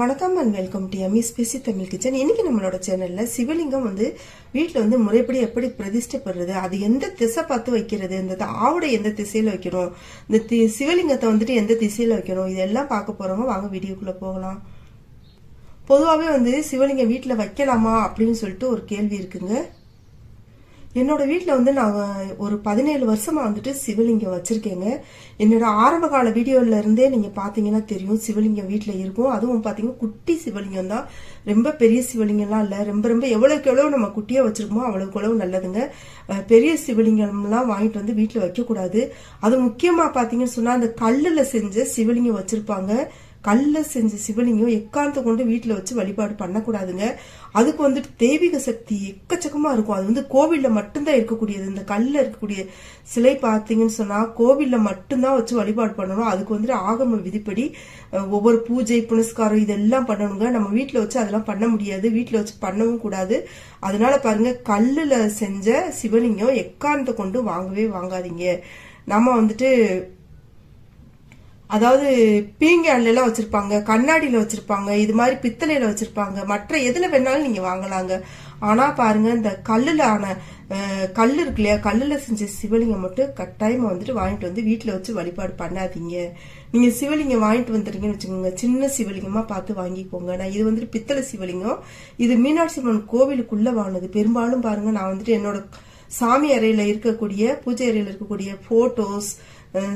வணக்கம் and welcome to எம்மி ஸ்பெசி தமிழ் கிச்சன் இன்னைக்கு நம்மளோட சேனலில் சிவலிங்கம் வந்து வீட்டில் வந்து முறைப்படி எப்படி பிரதிஷ்டப்படுறது அது எந்த திசை பார்த்து வைக்கிறது இந்த ஆவுடை எந்த திசையில் வைக்கணும் இந்த தி- சிவலிங்கத்தை வந்துட்டு எந்த திசையில் வைக்கணும் இதெல்லாம் பார்க்க போகிறவங்க வாங்க வீடியோக்குள்ளே போகலாம். பொதுவாகவே வந்து சிவலிங்கம் வீட்டில் வைக்கலாமா அப்படின்னு சொல்லிட்டு ஒரு கேள்வி இருக்குங்க. என்னோட வீட்டில் வந்து நான் ஒரு பதினேழு வருஷமாக வந்துட்டு சிவலிங்கம் வச்சுருக்கேங்க. என்னோட ஆரம்ப கால வீடியோல இருந்தே நீங்கள் பார்த்தீங்கன்னா தெரியும் சிவலிங்கம் வீட்டில் இருக்கும். அதுவும் பார்த்தீங்கன்னா குட்டி சிவலிங்கம் தான். ரொம்ப பெரிய சிவலிங்கம்லாம் இல்லை. ரொம்ப ரொம்ப எவ்வளோக்கு எவ்வளோ நம்ம குட்டியாக வச்சுருக்கோமோ அவ்வளோக்கு எவ்வளவு நல்லதுங்க. பெரிய சிவலிங்கம்லாம் வாங்கிட்டு வந்து வீட்டில் வைக்கக்கூடாது. அது முக்கியமாக பார்த்தீங்கன்னு சொன்னால் அந்த கல்லில் செஞ்ச சிவலிங்கம் வச்சுருப்பாங்க. கல்ல செஞ்ச சிவலிங்கம் எக்காந்த கொண்டு வீட்டில் வச்சு வழிபாடு பண்ணக்கூடாதுங்க. அதுக்கு வந்துட்டு தெய்வீக சக்தி எக்கச்சக்கமா இருக்கும். அது வந்து கோவில்ல மட்டும்தான் இருக்கக்கூடியது. இந்த கல்ல இருக்கக்கூடிய சிலை பார்த்தீங்கன்னு சொன்னா கோவில்ல மட்டும்தான் வச்சு வழிபாடு பண்ணணும். அதுக்கு வந்துட்டு ஆகம விதிப்படி ஒவ்வொரு பூஜை புனஸ்காரம் இதெல்லாம் பண்ணணுங்க. நம்ம வீட்டில் வச்சு அதெல்லாம் பண்ண முடியாது. வீட்டில் வச்சு பண்ணவும் கூடாது. அதனால பாருங்க கல்லுல செஞ்ச சிவலிங்கம் எக்காரணத்தை கொண்டு வாங்கவே வாங்காதீங்க. நம்ம வந்துட்டு அதாவது பீங்கான்லாம் எல்லாம் வச்சிருப்பாங்க கண்ணாடியில வச்சிருப்பாங்க இது மாதிரி பித்தளையில வச்சிருப்பாங்க. மற்ற எதுல வேணாலும் நீங்க வாங்கலாங்க. ஆனா பாருங்க இந்த கல்லுல ஆன கல் இருக்கு இல்லையா? கல்லுல செஞ்ச சிவலிங்கம் மட்டும் கட்டாயமா வந்துட்டு வாங்கிட்டு வந்து வீட்டுல வச்சு வழிபாடு பண்ணாதீங்க. நீங்க சிவலிங்கம் வாங்கிட்டு வந்துடுறீங்கன்னு வச்சுக்கோங்க. சின்ன சிவலிங்கமா பார்த்து வாங்கிக்கோங்க. நான் இது வந்துட்டு பித்தளை சிவலிங்கம். இது மீனாட்சி அம்மன் கோவிலுக்குள்ள வாங்கினது. பெரும்பாலும் பாருங்க நான் வந்துட்டு என்னோட சாமி அறையில இருக்கக்கூடிய பூஜை அறையில் இருக்கக்கூடிய போட்டோஸ்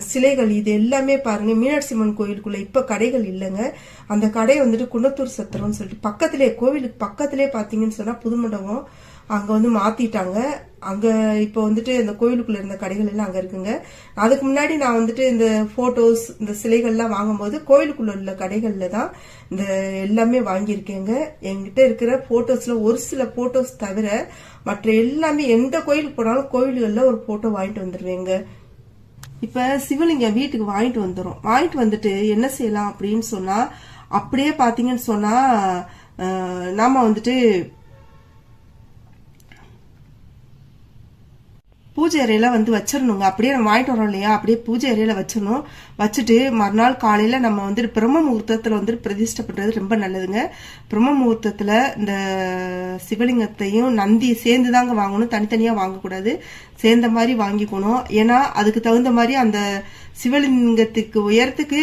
சிலைகள் இது எல்லாமே பாருங்க. மீனாட்சி அம்மன் கோயிலுக்குள்ள இப்ப கடைகள் இல்லைங்க. அந்த கடை வந்துட்டு குன்னத்தூர் சத்திரம்னு சொல்லிட்டு பக்கத்திலே கோவிலுக்கு பக்கத்திலே பாத்தீங்கன்னு சொன்னா புதுமண்டபம். அங்கே வந்து மாத்திட்டாங்க. அங்கே இப்போ வந்துட்டு இந்த கோயிலுக்குள்ள இருந்த கடைகள் எல்லாம் அங்கே இருக்குங்க. அதுக்கு முன்னாடி நான் வந்துட்டு இந்த போட்டோஸ் இந்த சிலைகள்லாம் வாங்கும்போது கோயிலுக்குள்ள உள்ள கடைகளில் தான் இந்த எல்லாமே வாங்கியிருக்கேங்க. என்கிட்ட இருக்கிற ஃபோட்டோஸில் ஒரு சில போட்டோஸ் தவிர மற்ற எல்லாமே எந்த கோயிலுக்கு போனாலும் கோயில்களில் ஒரு போட்டோ வாங்கிட்டு வந்துருவேங்க. இப்போ சிவலிங்கம் வீட்டுக்கு வாங்கிட்டு வந்துடும் வாங்கிட்டு வந்துட்டு என்ன செய்யலாம் அப்படின்னு சொன்னால் அப்படியே பார்த்தீங்கன்னு சொன்னால் நாம் வந்துட்டு பூஜை அறையில் வந்து வச்சிடணுங்க அப்படியே நம்ம வாங்கிட்டு வரோம் இல்லையா? அப்படியே பூஜை அறையில் வச்சிடணும் வச்சுட்டு மறுநாள் காலையில் நம்ம வந்துட்டு பிரம்ம முகூர்த்தத்தில் வந்துட்டு பிரதிஷ்டை பண்ணுறது ரொம்ப நல்லதுங்க. பிரம்ம முகூர்த்தத்தில் இந்த சிவலிங்கத்தையும் நந்தி சேர்ந்து தாங்க வாங்கணும். தனித்தனியாக வாங்கக்கூடாது. சேர்ந்த மாதிரி வாங்கிக்கணும். ஏன்னா அதுக்கு தகுந்த மாதிரி அந்த சிவலிங்கத்துக்கு உயரத்துக்கு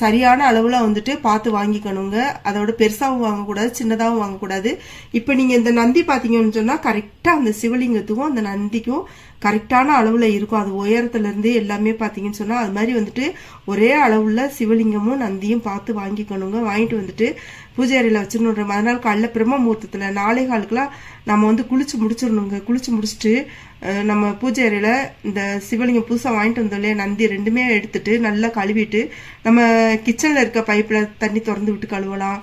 சரியான அளவில் வந்துட்டு பார்த்து வாங்கிக்கணுங்க. அதோட பெருசாகவும் வாங்கக்கூடாது சின்னதாகவும் வாங்கக்கூடாது. இப்போ நீங்கள் இந்த நந்தி பார்த்தீங்கன்னு சொன்னால் கரெக்டாக அந்த சிவலிங்கத்துக்கும் அந்த நந்திக்கும் கரெக்டான அளவில் இருக்கும். அது உயரத்துலேருந்து எல்லாமே பார்த்தீங்கன்னு சொன்னால் அது மாதிரி வந்துட்டு ஒரே அளவில் சிவலிங்கமும் நந்தியும் பார்த்து வாங்கிக்கணுங்க. வாங்கிட்டு வந்துட்டு பூஜை அறையில் வச்சிடணும் மறுநாள் காலைல பிரம்ம முகூர்த்தத்துல நாளை காலுக்குலாம் நம்ம வந்து குளிச்சு முடிச்சிடணுங்க. குளிச்சு முடிச்சுட்டு நம்ம பூஜை அறையில் இந்த சிவலிங்கம் புதுசாக வாங்கிட்டு வந்தோம் இல்லையா நந்தி ரெண்டுமே எடுத்துட்டு நல்லா கழுவிட்டு நம்ம கிச்சனில் இருக்க பைப்பில் தண்ணி திறந்து விட்டு கழுவலாம்.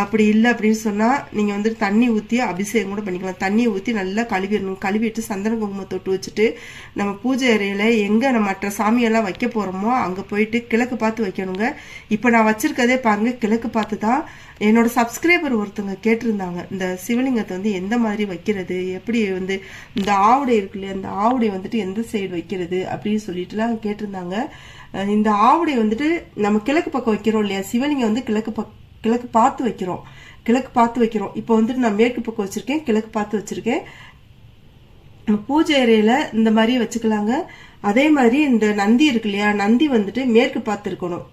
அப்படி இல்லை அப்படின்னு சொன்னால் நீங்கள் வந்துட்டு தண்ணி ஊற்றி அபிஷேகம் கூட பண்ணிக்கலாம். தண்ணியை ஊற்றி நல்லா கழுவிடணும் கழுவிட்டு சந்தன குங்குமம் தொட்டு வச்சுட்டு நம்ம பூஜை அறையில் எங்கே நம்ம மற்ற சாமியெல்லாம் வைக்க போகிறோமோ அங்கே போயிட்டு கிழக்கு பார்த்து வைக்கணுங்க. இப்போ நான் வச்சுருக்கதே பாருங்கள் கிழக்கு பார்த்து தான் என்னோட சப்ஸ்கிரைபர் ஒருத்தவங்க கேட்டிருந்தாங்க. இந்த சிவலிங்கத்தை வந்து எந்த மாதிரி வைக்கிறது? எப்படி வந்து இந்த ஆவுடை இருக்கு இல்லையா இந்த ஆவுடை வந்துட்டு எந்த சைடு வைக்கிறது? அப்படின்னு சொல்லிட்டுலாம் கேட்டிருந்தாங்க. இந்த ஆவுடை வந்துட்டு நம்ம கிழக்கு பக்கம் வைக்கிறோம் இல்லையா சிவலிங்கம் வந்து கிழக்கு பக்கம் கிழக்கு பார்த்து வைக்கிறோம். கிழக்கு பார்த்து வைக்கிறோம். இப்போ வந்துட்டு நான் மேற்கு பக்கம் வச்சிருக்கேன். கிழக்கு பார்த்து வச்சிருக்கேன். நம்ம பூஜை அறையில் இந்த மாதிரி வச்சுக்கலாங்க. அதே மாதிரி இந்த நந்தி இருக்கு இல்லையா? நந்தி வந்துட்டு மேற்கு பார்த்து இருக்கணும்.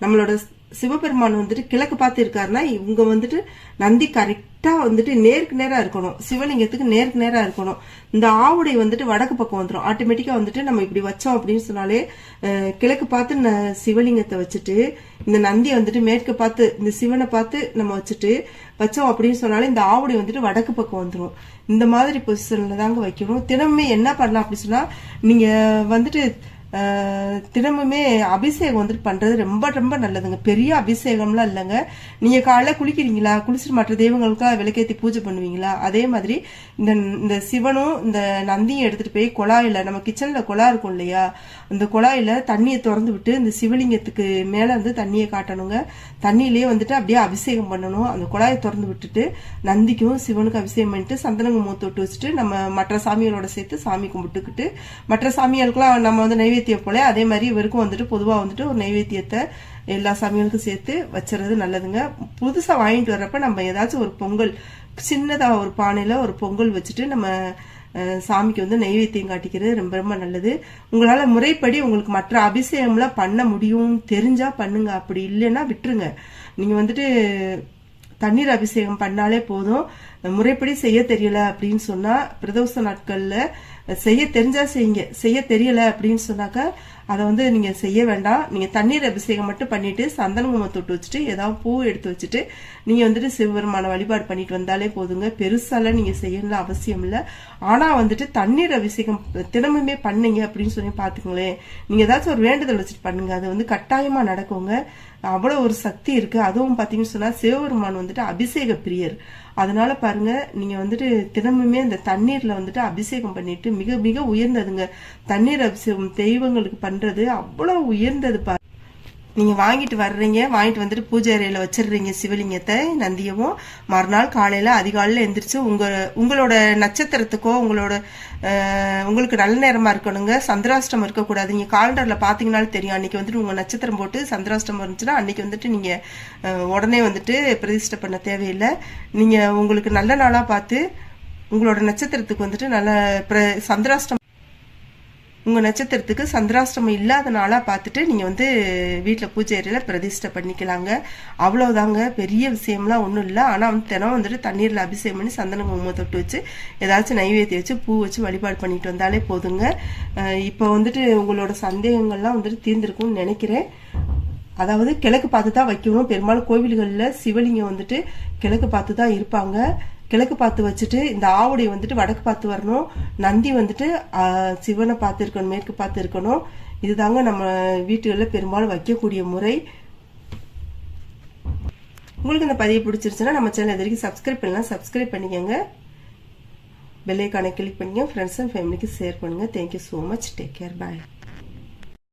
நம்மளோட சிவபெருமான் வந்துட்டு கிழக்கு பார்த்து இருக்காருன்னா இவங்க வந்துட்டு நந்தி கரெக்டாக வந்துட்டு நேருக்கு நேராக இருக்கணும். சிவலிங்கத்துக்கு நேருக்கு நேராக இருக்கணும். இந்த ஆவுடை வந்துட்டு வடக்கு பக்கம் வந்துடும் ஆட்டோமேட்டிக்காக வந்துட்டு நம்ம இப்படி வச்சோம் அப்படின்னு சொன்னாலே கிழக்கு பார்த்து ந- சிவலிங்கத்தை வச்சுட்டு இந்த நந்தியை வந்துட்டு மேற்கு பார்த்து இந்த சிவனை பார்த்து நம்ம வச்சுட்டு வச்சோம் அப்படின்னு சொன்னாலே இந்த ஆவுடை வந்துட்டு வடக்கு பக்கம் வந்துடும் இந்த மாதிரி பொசிஷனில் தாங்க வைக்கணும். தினமுமே என்ன பண்ணலாம் அப்படி சொன்னால் நீங்கள் வந்துட்டு தினமுமே அபிஷேகம் வந்துட்டு பண்றது ரொம்ப ரொம்ப நல்லதுங்க. பெரிய அபிஷேகம்லாம் இல்லைங்க. நீங்க காலைல குளிக்கிறீங்களா? குளிச்சுட்டு மற்ற தெய்வங்களுக்கா விளக்கேற்றி பூஜை பண்ணுவீங்களா? அதே மாதிரி இந்த இந்த சிவனும் இந்த நந்தியும் எடுத்துட்டு போய் குழாயில நம்ம கிச்சன்ல குழா இருக்கும் இல்லையா? அந்த குழாயில தண்ணியை திறந்து விட்டு இந்த சிவலிங்கத்துக்கு மேல வந்து தண்ணியை காட்டணுங்க. தண்ணியிலேயே வந்துட்டு அப்படியே அபிஷேகம் பண்ணணும். அந்த குழாயை திறந்து விட்டுட்டு நந்திக்கும் சிவனுக்கு அபிஷேகம் பண்ணிட்டு சந்தனங்க மூத்து விட்டு வச்சுட்டு நம்ம மற்ற சாமிகளோட சேர்த்து சாமி கும்பிட்டுக்கிட்டு மற்ற சாமிகளுக்கெல்லாம் நம்ம வந்து நைவேத்தியம் போல அதே மாதிரி இவருக்கும் வந்துட்டு பொதுவாக வந்துட்டு ஒரு நைவேத்தியத்தை எல்லா சாமிகளுக்கும் சேர்த்து வச்சுறது நல்லதுங்க. புதுசாக வாங்கிட்டு வர்றப்ப நம்ம ஏதாச்சும் ஒரு பொங்கல் சின்னதாக ஒரு பானையில் ஒரு பொங்கல் வச்சுட்டு நம்ம சாமிக்கு வந்து நெய்வேத்தியம் காட்டிக்கிறது ரொம்ப ரொம்ப நல்லது. உங்களால் முறைப்படி உங்களுக்கு மற்ற அபிஷேகம்லாம் பண்ண முடியும் தெரிஞ்சா பண்ணுங்க. அப்படி இல்லைன்னா விட்டுருங்க. நீங்கள் வந்துட்டு தண்ணீர் அபிஷேகம் பண்ணாலே போதும். முறைப்படி செய்ய தெரியல அப்படின்னு சொன்னால் பிரதோஷ நாட்களில் செய்ய தெரிஞ்சா செய்யுங்க. செய்ய தெரியல அப்படின்னு சொன்னாக்கா அதை வந்து நீங்க செய்ய வேண்டாம். நீங்க தண்ணீர் அபிஷேகம் மட்டும் பண்ணிட்டு சந்தன தொட்டு வச்சுட்டு ஏதாவது பூ எடுத்து வச்சுட்டு நீங்க வந்துட்டு சிவபெருமான வழிபாடு பண்ணிட்டு வந்தாலே போதுங்க. பெருசாலாம் நீங்க செய்யணும்னு அவசியம் இல்லை. ஆனா வந்துட்டு தண்ணீர் அபிஷேகம் தினமுமே பண்ணீங்க அப்படின்னு சொல்லி பாத்துக்கங்களேன். நீங்க ஏதாச்சும் ஒரு வேண்டுதல் வச்சுட்டு பண்ணுங்க. அது வந்து கட்டாயமா நடக்குங்க. அவ்வளவு ஒரு சக்தி இருக்கு. அதுவும் பாத்தீங்கன்னு சொன்னா சிவபெருமான் வந்துட்டு அபிஷேக பிரியர். அதனால பாருங்க நீங்க வந்துட்டு தினமுமே அந்த தண்ணீர்ல வந்துட்டு அபிஷேகம் பண்ணிட்டு மிக மிக உயர்ந்ததுங்க. தண்ணீர் அபிஷேகம் தெய்வங்களுக்கு பண்றது அவ்வளவு உயர்ந்தது பாரு நீங்கள் வாங்கிட்டு வர்றீங்க வாங்கிட்டு வந்துட்டு பூஜை அறையில் வச்சிடுறீங்க சிவலிங்கத்தை நந்தியவும் மறுநாள் காலையில் அதிகாலையில் எழுந்திரிச்சு உங்கள் உங்களோட நட்சத்திரத்துக்கோ உங்களோட உங்களுக்கு நல்ல நேரமாக இருக்கணுங்க. சந்திராஷ்டமம் இருக்கக்கூடாது. நீங்கள் காலண்டரில் பார்த்தீங்கனாலும் தெரியும். அன்றைக்கி வந்துட்டு உங்கள் நட்சத்திரம் போட்டு சந்திராஷ்டமம் இருந்துச்சுன்னா அன்றைக்கி வந்துட்டு நீங்கள் உடனே வந்துட்டு பிரதிஷ்டை பண்ண தேவையில்லை. நீங்கள் உங்களுக்கு நல்ல நாளாக பார்த்து உங்களோட நட்சத்திரத்துக்கு வந்துட்டு நல்ல பிர- உங்கள் உங்க நட்சத்திரத்துக்கு சந்திராஷ்டமம் இல்லாத நாளாக பார்த்துட்டு நீங்க வந்து வீட்டில் பூஜை அறையில பிரதிஷ்டை பண்ணிக்கலாங்க. அவ்வளவுதாங்க. பெரிய விஷயம்லாம் ஒன்றும் இல்லை. ஆனா வந்து தினம் வந்துட்டு தண்ணீர்ல அபிஷேகம் பண்ணி சந்தன குங்குமம் தொட்டு வச்சு ஏதாச்சும் நைவேத்தியம் வச்சு பூ வச்சு வழிபாடு பண்ணிட்டு வந்தாலே போதுங்க. இப்போ வந்துட்டு உங்களோட சந்தேகங்கள்லாம் வந்துட்டு தீர்ந்திருக்கும்னு நினைக்கிறேன். அதாவது கிழக்கு பார்த்து தான் வைக்கணும். பெரும்பாலும் கோவில்களில் சிவலிங்கம் வந்துட்டு கிழக்கு பார்த்து தான் இருப்பாங்க. கிழக்கு பார்த்து வச்சுட்டு இந்த ஆவுடை வந்துட்டு வடக்கு பார்த்து வரணும். நந்தி வந்துட்டு சிவனை பார்த்து இருக்கணும் மேற்கு பார்த்து இருக்கணும் இதுதாங்க நம்ம வீட்டுகளில் பெரும்பாலும் வைக்கக்கூடிய முறை. உங்களுக்கு இந்த பதிவு பிடிச்சிருச்சுன்னா நம்ம சேனல் இது வரைக்கும் சப்ஸ்கிரைப் பண்ணலாம். சப்ஸ்கிரைப் பண்ணிக்கோங்க. பெல்லைக்கான கிளிக் பண்ணிக்கோங்க. ஃப்ரெண்ட்ஸ் அண்ட் ஃபேமிலிக்கு ஷேர் பண்ணுங்கள் thank you so much take care bye